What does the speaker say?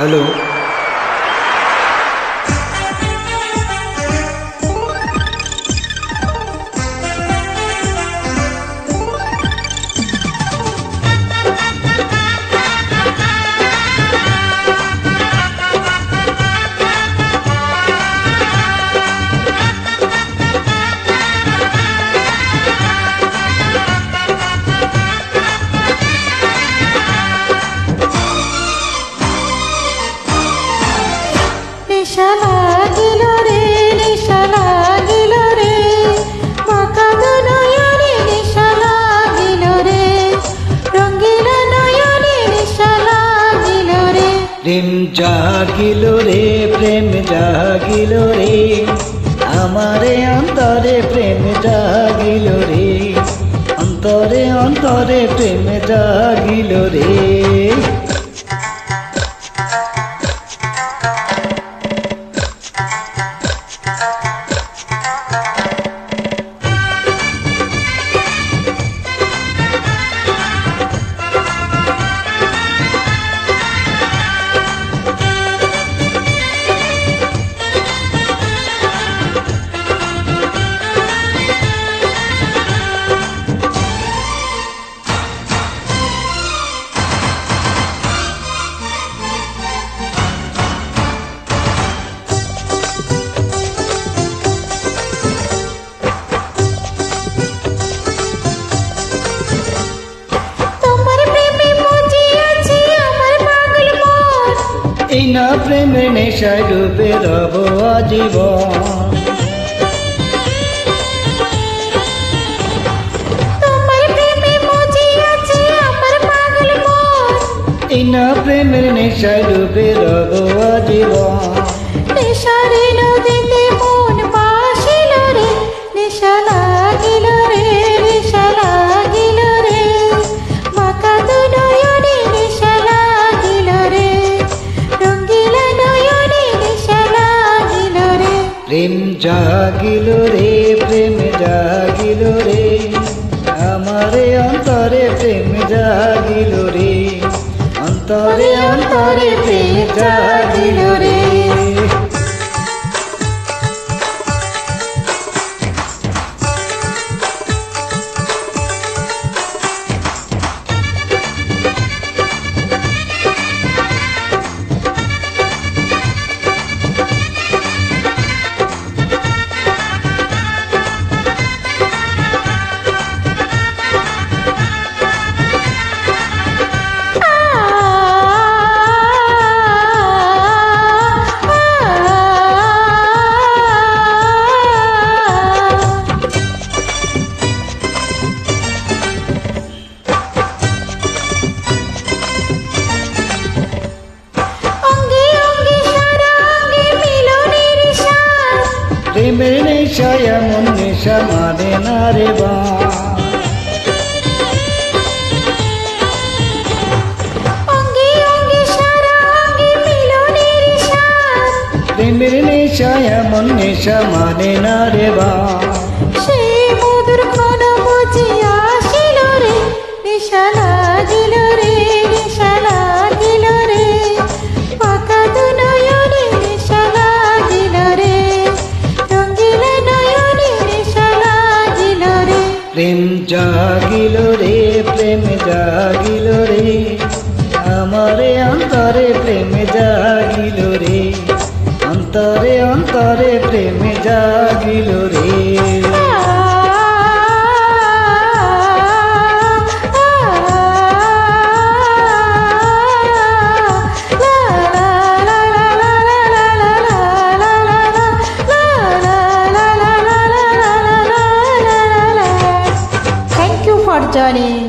Hello. প্রেম জাগিল রে, প্রেম জাগিল রে। আমারে অন্তরে প্রেম জাগিল রে। অন্তরে অন্তরে প্রেম জাগিল রে। না প্রেমের নেশায় ডুবে রব আজীবন। প্রেমে না প্রেমের নেশায় ডুবে রব আজীবন। নেশারে নদীতে জাগিল রে, প্রেম জাগিল রে। আমারে অন্তরে প্রেম জাগিল রে। অন্তরে অন্তরে প্রেম জাগিল রে। প্রেমের নেশা এমন নেশা মানে না রে বা। প্রেমের নেশা এমন নেশা মানে না রে বা। সেই মধুর ক্ষণ বুঝিয়া আসিল রে নেশা প্রেম জাগিল রে, প্রেম জাগিল রে। আমারে অন্তরে প্রেম জাগিল রে। অন্তরে অন্তরে প্রেম জাগিল রে। everybody.